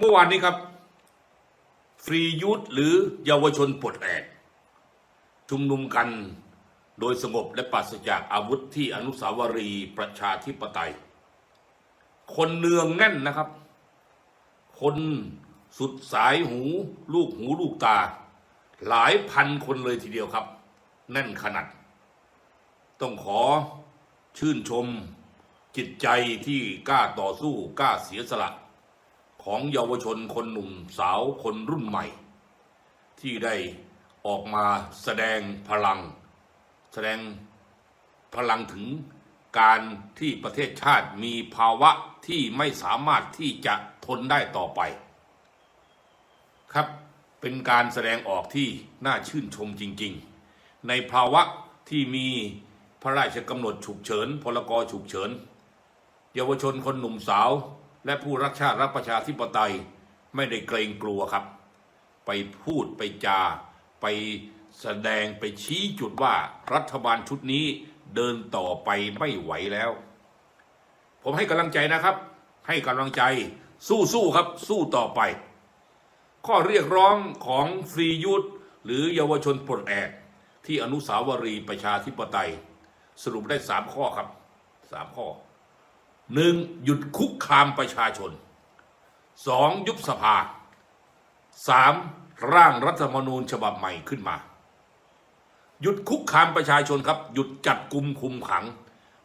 เมื่อวานนี้ครับ ฟรียูธหรือเยาวชนปลดแอกชุมนุมกันโดยสงบและปราศจากอาวุธที่อนุสาวรีย์ประชาธิปไตย คนเนืองแน่นนะครับ คนสุดสายหู ลูกหูลูกตา หลายพันคนเลยทีเดียวครับ แน่นขนาด ต้องขอชื่นชมจิตใจที่กล้าต่อสู้กล้าเสียสละ ของเยาวชนคนหนุ่มสาวคนรุ่นใหม่ ที่ได้ออกมาแสดงพลัง แสดงพลังถึงการที่ประเทศชาติมีภาวะที่ไม่สามารถที่จะทนได้ต่อไป ครับเป็นการแสดงออกที่น่าชื่นชมจริง ๆ ในภาวะที่มีพระราชกำหนดฉุกเฉินพลกรฉุกเฉิน เยาวชนคนหนุ่มสาว และผู้รักชาติรักประชาธิปไตยไม่ได้เกรงกลัวครับ ไปพูดไปจา ไปแสดงไปชี้จุดว่ารัฐบาลชุดนี้เดินต่อไปไม่ไหวแล้ว ผมให้กำลังใจนะครับ ให้กำลังใจสู้ๆครับ สู้ต่อไป ข้อเรียกร้องของฟรียูธหรือเยาวชนปลดแอกที่อนุสาวรีย์ประชาธิปไตย สรุปได้สามข้อครับสามข้อ หนึ่งหยุดคุกคามประชาชนสองยุบสภาสามร่างรัฐธรรมนูญฉบับใหม่ขึ้นมา หยุดคุกคามประชาชนครับ หยุดจับกุมคุมขัง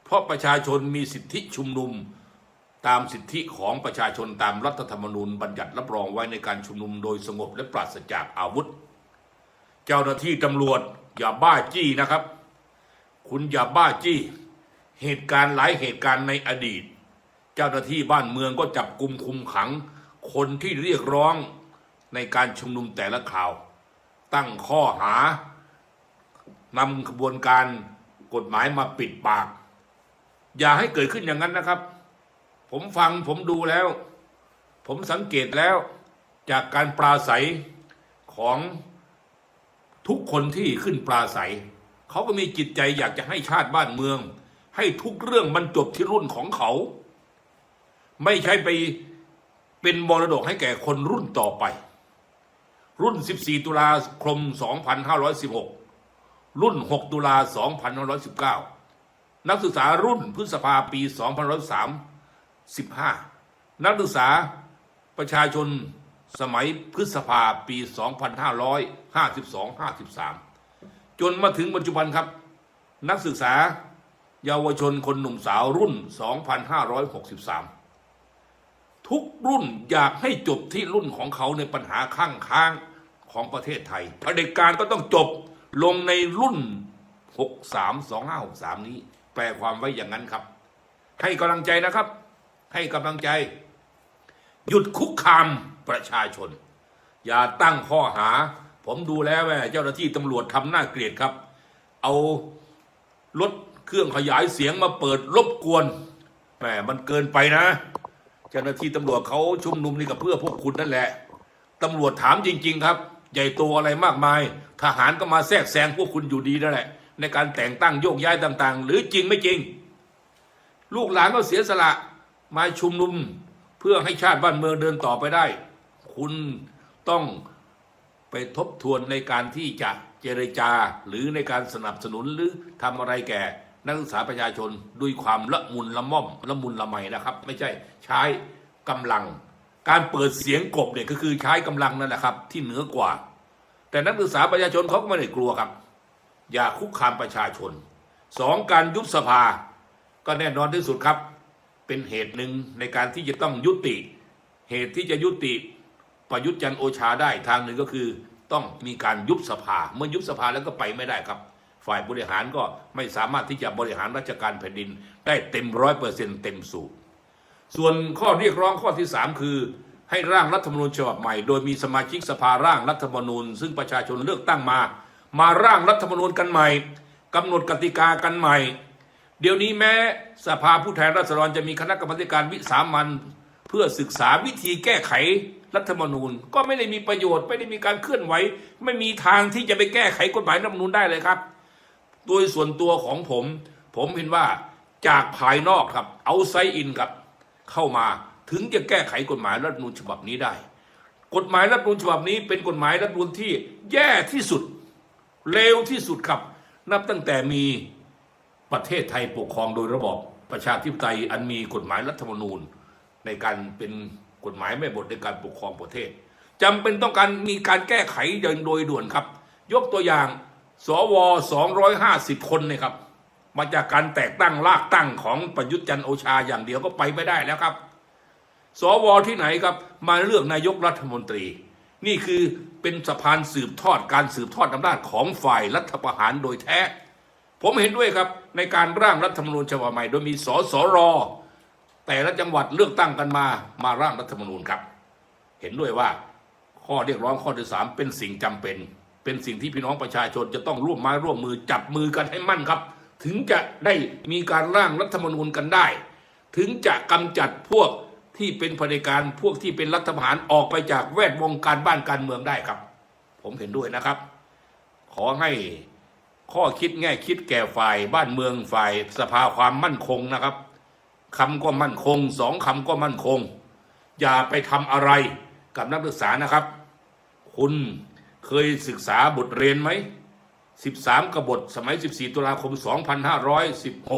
เพราะประชาชนมีสิทธิชุมนุมตามสิทธิของประชาชนตามรัฐธรรมนูญบัญญัติรับรองไว้ในการชุมนุมโดยสงบและปราศจากอาวุธ เจ้าหน้าที่ตำรวจอย่าบ้าจี้นะครับ คุณอย่าบ้าจี้ เหตุการณ์หลายเหตุการณ์ในอดีต เจ้าหน้าที่บ้านเมืองก็จับกลุ่มคุมขัง คนที่เรียกร้องในการชุมนุมแต่ละข่าว ตั้งข้อหานำขบวนการกฎหมายมาปิดปาก อย่าให้เกิดขึ้นอย่างนั้นนะครับ ผมฟังผมดูแล้ว ผมสังเกตแล้วจากการปราศัยของทุกคนที่ขึ้นปราศัย เขาก็มีจิตใจอยากจะให้ชาติบ้านเมือง ให้ทุกเรื่องมันจบที่รุ่นของเขา ไม่ใช่ไปเป็นมรดกให้แก่คนรุ่นต่อไป รุ่น 14 ตุลาคม 2516 รุ่น 6 ตุลา2519 นักศึกษารุ่นพฤษภาปี 2503 15 นักศึกษาประชาชนสมัยพฤษภาปี 2552-53 จนมาถึงปัจจุบันครับ นักศึกษา เยาวชนคนหนุ่มสาวรุ่น 2563 ทุกรุ่นอยากให้จบที่รุ่นของเขาในปัญหาข้างค้างของประเทศไทยเผด็จการก็ต้องจบลงในรุ่น 632563 นี้ แปลความไว้อย่างนั้นครับ ให้กำลังใจนะครับ ให้กำลังใจ หยุดคุกคามประชาชน อย่าตั้งข้อหา ผมดูแล้วแม่เจ้าหน้าที่ตำรวจทำหน้าเกลียดครับ เอารถ เครื่องขยายเสียงมาเปิดรบกวนแหมมันเกินไปนะเจ้าหน้าที่ตำรวจเขาชุมนุมนี่ก็เพื่อพวกคุณนั่นแหละตำรวจถามจริง ๆ ครับ ใหญ่โตอะไรมากมาย ทหารก็มาแทรกแซงพวกคุณอยู่ดีนั่นแหละ ในการแต่งตั้งโยกย้ายต่างๆ หรือจริงไม่จริง ลูกหลานก็เสียสละมาชุมนุมเพื่อให้ชาติบ้านเมืองเดินต่อไปได้ คุณต้องไปทบทวนในการที่จะเจรจาหรือในการสนับสนุนหรือทำอะไรแก่ นักศึกษาประชาชนด้วยความละมุนละม่อมละมุนละไมนะครับ ไม่ใช่ใช้กำลัง การเปิดเสียงกบเนี่ยก็คือใช้กำลังนั่นแหละครับ ที่เหนือกว่า แต่นักศึกษาประชาชนเขาก็ไม่ได้กลัวครับ อย่าคุกคามประชาชนสองการยุบสภา ก็แน่นอนที่สุดครับ เป็นเหตุหนึ่งในการที่จะต้องยุติ เหตุที่จะยุติประยุทธ์จันโอชาได้ทางหนึ่งก็คือ ต้องมีการยุบสภา เมื่อยุบสภาแล้วก็ไปไม่ได้ครับ ฝ่ายบริหารก็ไม่สามารถที่จะบริหารราชการแผ่นดิน ได้เต็มร้อยเปอร์เซ็นต์เต็มสูบส่วนข้อเรียกร้องข้อที่สามคือ ให้ร่างรัฐธรรมนูญฉบับใหม่ โดยมีสมาชิกสภาร่างรัฐธรรมนูญ ซึ่งประชาชนเลือกตั้งมา มาร่างรัฐธรรมนูญกันใหม่กำหนดกติกากันใหม่ เดี๋ยวนี้แม้สภาผู้แทนราษฎรจะมีคณะกรรมการวิสามันเพื่อศึกษาวิธีแก้ไขรัฐธรรมนูญ ก็ไม่ได้มีประโยชน์ไม่ได้มีการเคลื่อนไหว ไม่มีทางที่จะไปแก้ไขกฎหมายรัฐธรรมนูญได้เลยครับ โดยส่วนตัวของผม ผมเห็นว่าจากภายนอกครับ เอาไซอินครับ เข้ามาถึงจะแก้ไขกฎหมายรัฐมนูญฉบับนี้ได้ กฎหมายรัฐมนูญฉบับนี้เป็นกฎหมายรัฐมนูญที่แย่ที่สุดเลวที่สุดครับ นับตั้งแต่มีประเทศไทยปกครองโดยระบอบประชาธิปไตยอันมีกฎหมายรัฐธรรมนูญ ในการเป็นกฎหมายแม่บทในการปกครองประเทศจำเป็นต้องการมีการแก้ไขอย่างโดยด่วนครับ ยกตัวอย่าง สว250คนเนี่ยครับ มาจากการแตกตั้งลากตั้งของประยุทธ์จันโอชาอย่างเดียวก็ไปไม่ได้แล้วครับ สวที่ไหนครับ มาเลือกนายกรัฐมนตรี นี่คือเป็นสะพานสืบทอดการสืบทอดอำนาจของฝ่ายรัฐประหารโดยแท้ ผมเห็นด้วยครับในการร่างรัฐธรรมนูญฉบับใหม่ โดยมีสสรแต่ละจังหวัดเลือกตั้งกันมามาร่างรัฐธรรมนูญครับ เห็นด้วยว่าข้อเรียกร้องข้อที่สามเป็นสิ่งจำเป็น เป็นสิ่งที่พี่น้องประชาชนจะต้องร่วมไม้ร่วมมือจับมือกันให้มั่นครับ ถึงจะได้มีการร่างรัฐธรรมนูญกันได้ ถึงจะกำจัดพวกที่เป็นเผด็จการพวกที่เป็นรัฐประหารออกไปจากแวดวงการบ้านการเมืองได้ครับ ผมเห็นด้วยนะครับ ขอให้ข้อคิดแง่คิดแก่ฝ่ายบ้านเมืองฝ่ายสภาความมั่นคงนะครับคำก็มั่นคงสองคำก็มั่นคง อย่าไปทำอะไรกับนักศึกษานะครับ คุณ เคยศึกษาบทเรียนไหม 13 กบฏสมัย 14 ตุลาคม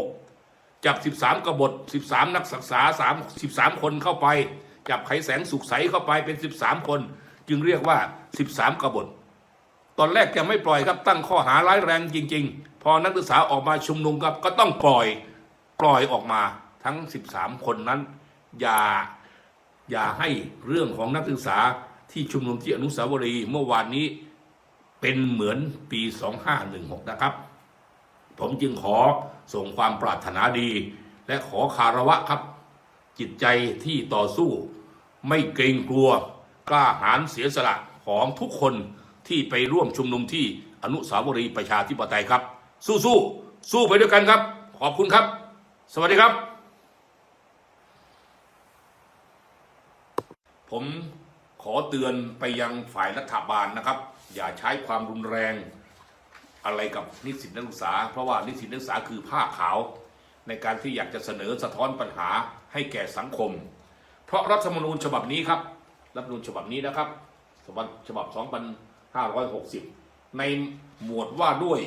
2516จับ13 กบฏ 13 นักศึกษา3 13 คนเข้าไป จับไขแสงสุขใสเข้าไปเป็น 13 คน จึงเรียกว่า 13 กบฏ ตอนแรกแกไม่ปล่อยครับตั้งข้อหาร้ายแรงจริง ๆ พอนักศึกษาออกมาชุมนุมครับก็ต้องปล่อยปล่อยออกมาทั้ง 13 คนนั้น อย่าอย่าให้เรื่องของนักศึกษา ที่ชุมนุมที่อนุสาวรีย์เมื่อวานนี้เป็นเหมือนปี 2516 นะครับ ผมจึงขอส่งความปรารถนาดี และขอคารวะครับ จิตใจที่ต่อสู้ ไม่เกรงกลัว กล้าหาญเสียสละของทุกคนที่ไปร่วมชุมนุมที่อนุสาวรีย์ประชาธิปไตยครับ สู้สู้สู้ไปด้วยกันครับ ขอบคุณครับ สวัสดีครับ ผม ขอเตือนไปยังฝ่ายรัฐบาลนะครับ อย่าใช้ความรุนแรงอะไรกับนิสิตนักศึกษา เพราะว่านิสิตนักศึกษาคือผ้าขาว ในการที่อยากจะเสนอสะท้อนปัญหาให้แก่สังคม เพราะรัฐธรรมนูญฉบับนี้ครับรัฐธรรมนูญฉบับนี้นะครับฉบับฉบับ 2560 ในหมวดว่าด้วย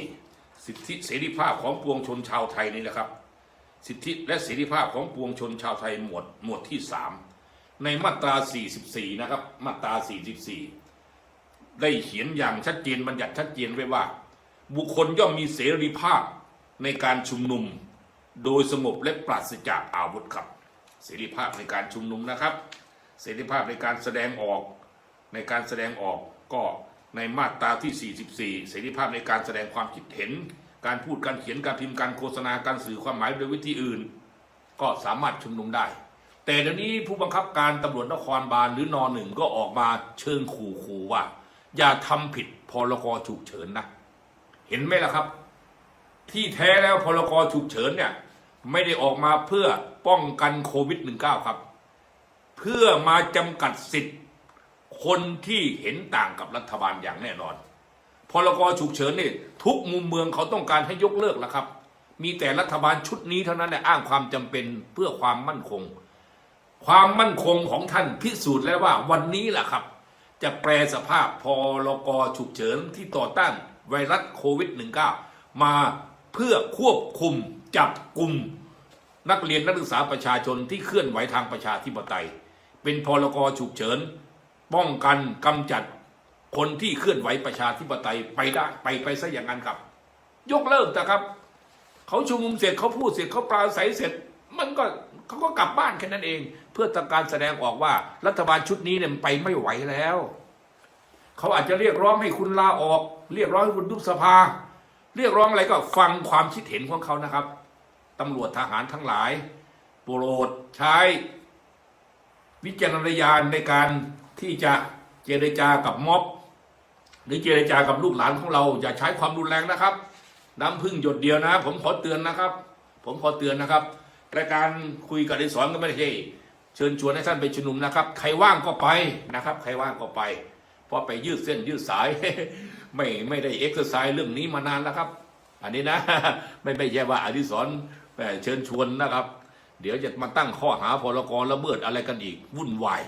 สิทธิเสรีภาพของปวงชนชาวไทยนี่นะครับ สิทธิและเสรีภาพของปวงชนชาวไทยหมวดหมวดที่ 3 ในมาตรา 44 นะครับ มาตรา 44 ได้เขียนอย่างชัดเจนบัญญัติชัดเจนไว้ว่า บุคคลย่อมมีเสรีภาพในการชุมนุม โดยสงบและปราศจากอาวุธครับ เสรีภาพในการชุมนุมนะครับ เสรีภาพในการแสดงออก ในการแสดงออกก็ในมาตราที่ 44 เสรีภาพในการแสดงความคิดเห็น การพูดการเขียนการพิมพ์การโฆษณาการสื่อความหมายโดยวิธีอื่น ก็สามารถชุมนุมได้ แต่เดี๋ยวนี้ผู้บังคับการตำรวจนครบาลหรือนอหนึ่งก็ออกมาเชิงขู่ขู่ว่า อย่าทำผิดพรกฉุกเฉินนะ เห็นไหมล่ะครับ ที่แท้แล้วพรกฉุกเฉินเนี่ยไม่ได้ออกมาเพื่อป้องกันโควิด -19 ครับ เพื่อมาจำกัดสิทธิ์ คนที่เห็นต่างกับรัฐบาลอย่างแน่นอนพรกฉุกเฉินนี่ทุกมุมเมืองเขาต้องการให้ยกเลิกแล้วครับ มีแต่รัฐบาลชุดนี้เท่านั้นแหละอ้างความจำเป็นเพื่อความมั่นคง ความมั่นคงของท่านพิสูจน์แล้วว่าวันนี้แหละครับ จะแปลสภาพพรกฉุกเฉินที่ต่อต้านไวรัสโควิด -19 มาเพื่อควบคุมจับกลุ่มนักเรียนนักศึกษาประชาชนที่เคลื่อนไหวทางประชาธิปไตย เป็นพรกฉุกเฉิน ป้องกันกำจัดคนที่เคลื่อนไหวประชาธิปไตยไปได้ไปไปซะอย่างนั้นครับ ยกเลิกนะครับ เขาชุมนุมเสร็จเขาพูดเสร็จเขาปราศัยเสร็จ มันก็เขาก็กลับบ้านแค่นั้นเอง พื่อต้องการแสดงออกว่า รัฐบาลชุดนี้เนี่ยมันไปไม่ไหวแล้ว เขาอาจจะเรียกร้องให้คุณลาออก เรียกร้องให้คุณยุบสภา เรียกร้องอะไรก็ฟังความคิดเห็นของเขานะครับตำรวจทหารทั้งหลายโปรดใช้ วิจารณญาณในการที่จะเจรจากับม็อบ หรือเจรจากับลูกหลานของเรา อย่าใช้ความรุนแรงนะครับ น้ำพึ่งหยดเดียวนะ ผมขอเตือนนะครับ ผมขอเตือนนะครับรายการคุยกับไอ้สอนก็ไม่ใช่ เชิญชวนให้ท่านไปชุมนุมนะครับ ใครว่างก็ไปนะครับ ใครว่างก็ไป เพราะไปยืดเส้นยืดสาย ไม่ไม่ได้เอ็กซ์ไซส์เรื่องนี้มานานแล้วครับ อันนี้นะ ไม่ไม่ใช่ว่าอดิศรเอ่เชิญชวนนะครับ เดี๋ยวจะมาตั้งข้อหาพรกรระเบิดอะไรกันอีกวุ่นวาย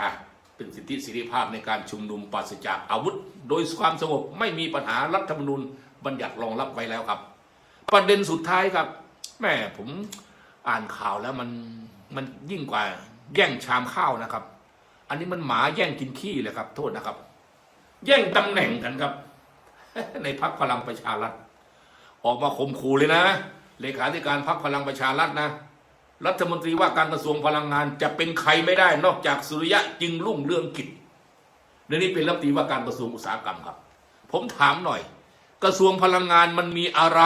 อะเป็นสิทธิเสรีภาพในการชุมนุมปราศจากอาวุธ โดยความสงบไม่มีปัญหารัฐธรรมนูญบัญญัติรองรับไว้แล้วครับ ประเด็นสุดท้ายครับแม่ผมอ่านข่าวแล้วมัน มันยิ่งกว่าแย่งชามข้าวนะครับ อันนี้มันหมาแย่งกินขี้เลยครับ โทษนะครับ แย่งตำแหน่งกันครับ ในพักพลังประชารัฐ ออกมาข่มขู่เลยนะเลขาธิการพักพลังประชารัฐนะ รัฐมนตรีว่าการกระทรวงพลังงานจะเป็นใครไม่ได้ นอกจากสุริยะจึงรุ่งเรืองกิจเดี๋ยนี้เป็นรัฐมนตรีว่าการกระทรวงอุตสาหกรรมครับ ผมถามหน่อย กระทรวงพลังงานมันมีอะไร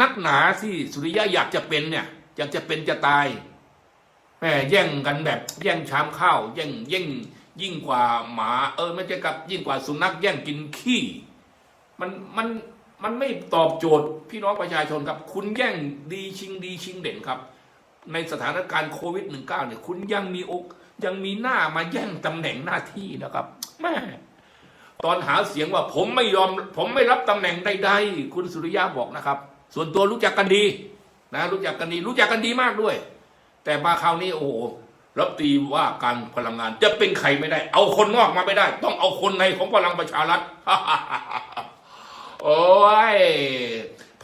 นักหนาที่สุริยะอยากจะเป็นเนี่ย อยากจะเป็นจะตายแม่แย่งกันแบบ แย่งชามข้าวแย่งแย่งยิ่งกว่าหมา เออไม่ใช่กับยิ่งกว่าสุนัขแย่งกินขี้มันมันมันไม่ตอบโจทย์พี่น้องประชาชนครับ คุณแย่งดีชิงดีชิงเด่นครับ ในสถานการณ์โควิด -19 เนี่ยคุณยังมีอกยังมีหน้ามาแย่งตำแหน่งหน้าที่นะครับแม่ตอนหาเสียงว่าผมไม่ยอม ผมไม่รับตำแหน่งใดๆคุณสุริยะบอกนะครับ ส่วนตัวรู้จักกันดี นะรู้จักกันดีรู้จักกันดีมากด้วย แต่มาคราวนี้โอ้โหรับตีว่าการพลังงานจะเป็นใครไม่ได้ เอาคนนอกมาไม่ได้ ต้องเอาคนในของพลังประชารัฐโอ้ย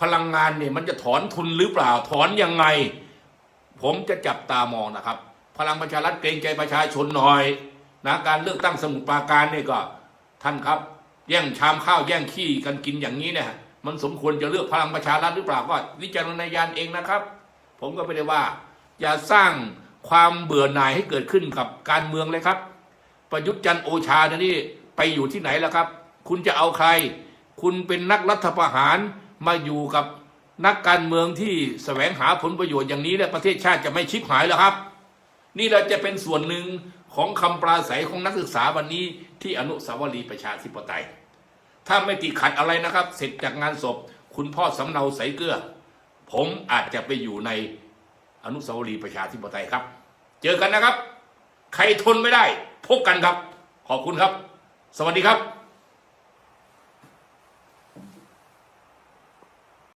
พลังงานเนี่ยมันจะถอนทุนหรือเปล่าถอนยังไง ผมจะจับตามองนะครับ พลังประชารัฐเกรงใจประชาชนหน่อยนะการเลือกตั้งสมุทรปราการเนี่ยก็ ท่านครับ แย่งชามข้าวแย่งขี้กันกินอย่างนี้เนี่ย มันสมควรจะเลือกพลังประชารัฐหรือเปล่าก็วิจารณญาณเองนะครับ ผมก็ไม่ได้ว่า อย่าสร้างความเบื่อหน่ายให้เกิดขึ้นกับการเมืองเลยครับ ประยุทธ์จันโอชาเนี่ยนี่ไปอยู่ที่ไหนแล้วครับ คุณจะเอาใคร คุณเป็นนักรัฐประหารมาอยู่กับนักการเมืองที่แสวงหาผลประโยชน์อย่างนี้เนี่ยประเทศชาติจะไม่ชิบหายแล้วครับ นี่เราจะเป็นส่วนหนึ่งของคำปราศัยของนักศึกษาวันนี้ที่อนุสาวรีย์ประชาธิปไตย ถ้าไม่ติดขัดอะไรนะครับ เสร็จจากงานศพ คุณพ่อสำเนาใสเกลือ ผมอาจจะไปอยู่ในอนุสาวรีย์ประชาธิปไตยครับ เจอกันนะครับ ใครทนไม่ได้ พบกันครับ ขอบคุณครับ สวัสดีครับ